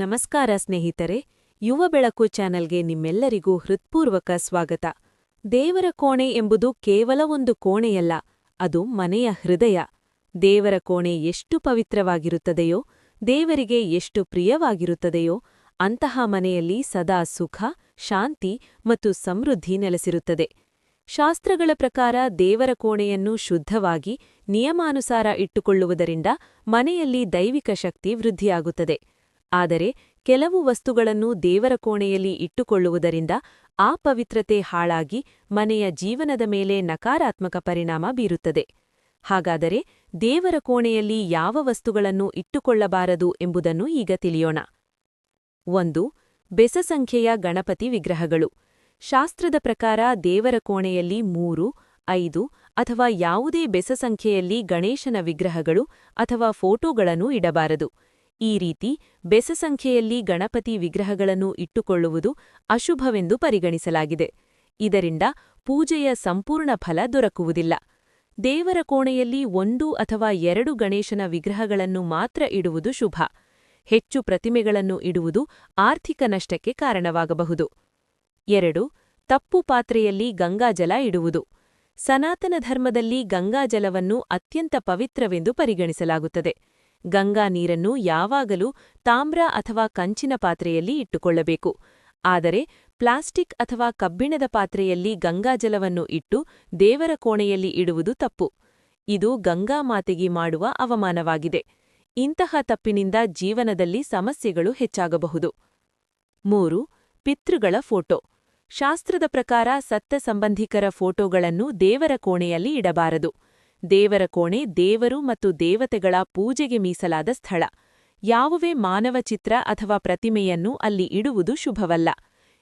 ನಮಸ್ಕಾರ ಸ್ನೇಹಿತರೆ, ಯುವ ಬೆಳಕು ಚಾನೆಲ್ಗೆ ನಿಮ್ಮೆಲ್ಲರಿಗೂ ಹೃತ್ಪೂರ್ವಕ ಸ್ವಾಗತ. ದೇವರ ಕೋಣೆ ಎಂಬುದು ಕೇವಲ ಒಂದು ಕೋಣೆಯಲ್ಲ, ಅದು ಮನೆಯ ಹೃದಯ. ದೇವರ ಕೋಣೆ ಎಷ್ಟು ಪವಿತ್ರವಾಗಿರುತ್ತದೆಯೋ, ದೇವರಿಗೆ ಎಷ್ಟು ಪ್ರಿಯವಾಗಿರುತ್ತದೆಯೋ, ಅಂತಹ ಮನೆಯಲ್ಲಿ ಸದಾ ಸುಖ, ಶಾಂತಿ ಮತ್ತು ಸಮೃದ್ಧಿ ನೆಲೆಸಿರುತ್ತದೆ. ಶಾಸ್ತ್ರಗಳ ಪ್ರಕಾರ ದೇವರ ಕೋಣೆಯನ್ನು ಶುದ್ಧವಾಗಿ ನಿಯಮಾನುಸಾರ ಇಟ್ಟುಕೊಳ್ಳುವುದರಿಂದ ಮನೆಯಲ್ಲಿ ದೈವಿಕ ಶಕ್ತಿ ವೃದ್ಧಿಯಾಗುತ್ತದೆ. ಆದರೆ ಕೆಲವು ವಸ್ತುಗಳನ್ನು ದೇವರ ಕೋಣೆಯಲ್ಲಿ ಇಟ್ಟುಕೊಳ್ಳುವುದರಿಂದ ಆ ಪವಿತ್ರತೆ ಹಾಳಾಗಿ ಮನೆಯ ಜೀವನದ ಮೇಲೆ ನಕಾರಾತ್ಮಕ ಪರಿಣಾಮ ಬೀರುತ್ತದೆ. ಹಾಗಾದರೆ ದೇವರ ಕೋಣೆಯಲ್ಲಿ ಯಾವ ವಸ್ತುಗಳನ್ನು ಇಟ್ಟುಕೊಳ್ಳಬಾರದು ಎಂಬುದನ್ನು ಈಗ ತಿಳಿಯೋಣ. ಒಂದು, ಬೆಸಸಂಖ್ಯೆಯ ಗಣಪತಿ ವಿಗ್ರಹಗಳು. ಶಾಸ್ತ್ರದ ಪ್ರಕಾರ ದೇವರ ಕೋಣೆಯಲ್ಲಿ ಮೂರು, ಐದು ಅಥವಾ ಯಾವುದೇ ಬೆಸಸಂಖ್ಯೆಯಲ್ಲಿ ಗಣೇಶನ ವಿಗ್ರಹಗಳು ಅಥವಾ ಫೋಟೋಗಳನ್ನು ಇಡಬಾರದು. ಈ ರೀತಿ ಬೆಸಸಂಖ್ಯೆಯಲ್ಲಿ ಗಣಪತಿ ವಿಗ್ರಹಗಳನ್ನು ಇಟ್ಟುಕೊಳ್ಳುವುದು ಅಶುಭವೆಂದು ಪರಿಗಣಿಸಲಾಗಿದೆ. ಇದರಿಂದ ಪೂಜೆಯ ಸಂಪೂರ್ಣ ಫಲ ದೊರಕುವುದಿಲ್ಲ. ದೇವರ ಕೋಣೆಯಲ್ಲಿ ಒಂದು ಅಥವಾ ಎರಡು ಗಣೇಶನ ವಿಗ್ರಹಗಳನ್ನು ಮಾತ್ರ ಇಡುವುದು ಶುಭ. ಹೆಚ್ಚು ಪ್ರತಿಮೆಗಳನ್ನು ಇಡುವುದು ಆರ್ಥಿಕ ನಷ್ಟಕ್ಕೆ ಕಾರಣವಾಗಬಹುದು. ಎರಡು, ತಪ್ಪು ಪಾತ್ರೆಯಲ್ಲಿ ಗಂಗಾಜಲ ಇಡುವುದು. ಸನಾತನ ಧರ್ಮದಲ್ಲಿ ಗಂಗಾಜಲವನ್ನು ಅತ್ಯಂತ ಪವಿತ್ರವೆಂದು ಪರಿಗಣಿಸಲಾಗುತ್ತದೆ. ಗಂಗಾ ನೀರನ್ನು ಯಾವಾಗಲೂ ತಾಮ್ರ ಅಥವಾ ಕಂಚಿನ ಪಾತ್ರೆಯಲ್ಲಿ ಇಟ್ಟುಕೊಳ್ಳಬೇಕು. ಆದರೆ ಪ್ಲಾಸ್ಟಿಕ್ ಅಥವಾ ಕಬ್ಬಿಣದ ಪಾತ್ರೆಯಲ್ಲಿ ಗಂಗಾಜಲವನ್ನು ಇಟ್ಟು ದೇವರ ಕೋಣೆಯಲ್ಲಿ ಇಡುವುದು ತಪ್ಪು. ಇದು ಗಂಗಾ ಮಾತೆಗೆ ಮಾಡುವ ಅವಮಾನವಾಗಿದೆ. ಇಂತಹ ತಪ್ಪಿನಿಂದ ಜೀವನದಲ್ಲಿ ಸಮಸ್ಯೆಗಳು ಹೆಚ್ಚಾಗಬಹುದು. ಮೂರು, ಪಿತೃಗಳ ಫೋಟೋ. ಶಾಸ್ತ್ರದ ಪ್ರಕಾರ ಸತ್ತ ಸಂಬಂಧಿಕರ ಫೋಟೋಗಳನ್ನು ದೇವರ ಕೋಣೆಯಲ್ಲಿ ಇಡಬಾರದು. ದೇವರ ಕೋಣೆ, ದೇವರು ಮತ್ತು ದೇವತೆಗಳ ಪೂಜೆಗೆ ಮೀಸಲಾದ ಸ್ಥಳ. ಯಾವುವೇ ಮಾನವ ಚಿತ್ರ ಅಥವಾ ಪ್ರತಿಮೆಯನ್ನು ಅಲ್ಲಿ ಇಡುವುದು ಶುಭವಲ್ಲ.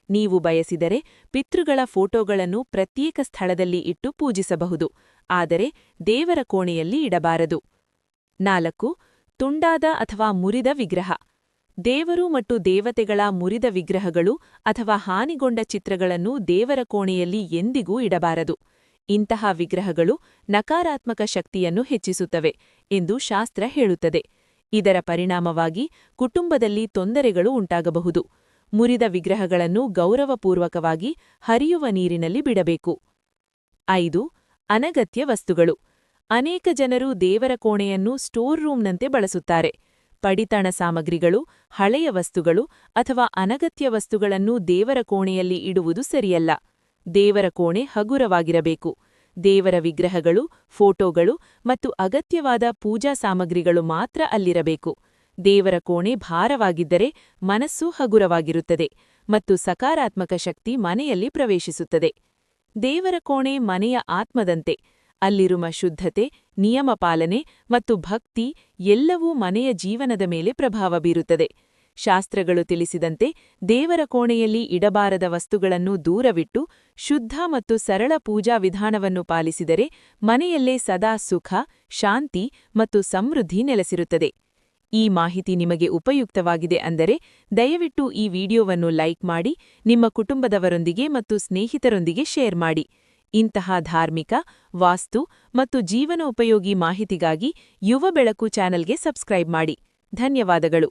ನೀವು ಬಯಸಿದರೆ ಪಿತೃಗಳ ಫೋಟೋಗಳನ್ನು ಪ್ರತ್ಯೇಕ ಸ್ಥಳದಲ್ಲಿ ಇಟ್ಟು ಪೂಜಿಸಬಹುದು. ಆದರೆ ದೇವರ ಕೋಣೆಯಲ್ಲಿ ಇಡಬಾರದು. ನಾಲ್ಕು, ತುಂಡಾದ ಅಥವಾ ಮುರಿದ ವಿಗ್ರಹ. ದೇವರು ಮತ್ತು ದೇವತೆಗಳ ಮುರಿದ ವಿಗ್ರಹಗಳು ಅಥವಾ ಹಾನಿಗೊಂಡ ಚಿತ್ರಗಳನ್ನು ದೇವರ ಕೋಣೆಯಲ್ಲಿ ಎಂದಿಗೂ ಇಡಬಾರದು. ಇಂತಹ ವಿಗ್ರಹಗಳು ನಕಾರಾತ್ಮಕ ಶಕ್ತಿಯನ್ನು ಹೆಚ್ಚಿಸುತ್ತವೆ ಎಂದು ಶಾಸ್ತ್ರ ಹೇಳುತ್ತದೆ. ಇದರ ಪರಿಣಾಮವಾಗಿ ಕುಟುಂಬದಲ್ಲಿ ತೊಂದರೆಗಳು ಉಂಟಾಗಬಹುದು. ಮುರಿದ ವಿಗ್ರಹಗಳನ್ನು ಗೌರವಪೂರ್ವಕವಾಗಿ ಹರಿಯುವ ನೀರಿನಲ್ಲಿ ಬಿಡಬೇಕು. ಐದು, ಅನಗತ್ಯ ವಸ್ತುಗಳು. ಅನೇಕ ಜನರು ದೇವರ ಕೋಣೆಯನ್ನು ಸ್ಟೋರ್ ರೂಮ್ನಂತೆ ಬಳಸುತ್ತಾರೆ. ಪಡಿತಣ ಸಾಮಗ್ರಿಗಳು, ಹಳೆಯ ವಸ್ತುಗಳು ಅಥವಾ ಅನಗತ್ಯ ವಸ್ತುಗಳನ್ನು ದೇವರ ಕೋಣೆಯಲ್ಲಿ ಇಡುವುದು ಸರಿಯಲ್ಲ. ದೇವರ ಕೋಣೆ ಹಗುರವಾಗಿರಬೇಕು. ದೇವರ ವಿಗ್ರಹಗಳು, ಫೋಟೋಗಳು ಮತ್ತು ಅಗತ್ಯವಾದ ಪೂಜಾ ಸಾಮಗ್ರಿಗಳು ಮಾತ್ರ ಅಲ್ಲಿರಬೇಕು. ದೇವರ ಕೋಣೆ ಭಾರವಾಗಿದ್ದರೆ ಮನಸ್ಸು ಹಗುರವಾಗಿರುತ್ತದೆ ಮತ್ತು ಸಕಾರಾತ್ಮಕ ಶಕ್ತಿ ಮನೆಯಲ್ಲಿ ಪ್ರವೇಶಿಸುತ್ತದೆ. ದೇವರ ಕೋಣೆ ಮನೆಯ ಆತ್ಮದಂತೆ. ಅಲ್ಲಿರುವ ಶುದ್ಧತೆ, ನಿಯಮ ಪಾಲನೆ ಮತ್ತು ಭಕ್ತಿ ಎಲ್ಲವೂ ಮನೆಯ ಜೀವನದ ಮೇಲೆ ಪ್ರಭಾವ ಬೀರುತ್ತದೆ. ಶಾಸ್ತ್ರಗಳು ತಿಳಿಸಿದಂತೆ ದೇವರ ಕೋಣೆಯಲ್ಲಿ ಇಡಬಾರದ ವಸ್ತುಗಳನ್ನು ದೂರವಿಟ್ಟು ಶುದ್ಧ ಮತ್ತು ಸರಳ ಪೂಜಾ ವಿಧಾನವನ್ನು ಪಾಲಿಸಿದರೆ ಮನೆಯಲ್ಲೇ ಸದಾ ಸುಖ, ಶಾಂತಿ ಮತ್ತು ಸಮೃದ್ಧಿ ನೆಲೆಸಿರುತ್ತದೆ. ಈ ಮಾಹಿತಿ ನಿಮಗೆ ಉಪಯುಕ್ತವಾಗಿದೆ ಅಂದರೆ ದಯವಿಟ್ಟು ಈ ವಿಡಿಯೋವನ್ನು ಲೈಕ್ ಮಾಡಿ, ನಿಮ್ಮ ಕುಟುಂಬದವರೊಂದಿಗೆ ಮತ್ತು ಸ್ನೇಹಿತರೊಂದಿಗೆ ಶೇರ್ ಮಾಡಿ. ಇಂತಹ ಧಾರ್ಮಿಕ, ವಾಸ್ತು ಮತ್ತು ಜೀವನೋಪಯೋಗಿ ಮಾಹಿತಿಗಾಗಿ ಯುವ ಬೆಳಕು ಚಾನೆಲ್ಗೆ ಸಬ್ಸ್ಕ್ರೈಬ್ ಮಾಡಿ. ಧನ್ಯವಾದಗಳು.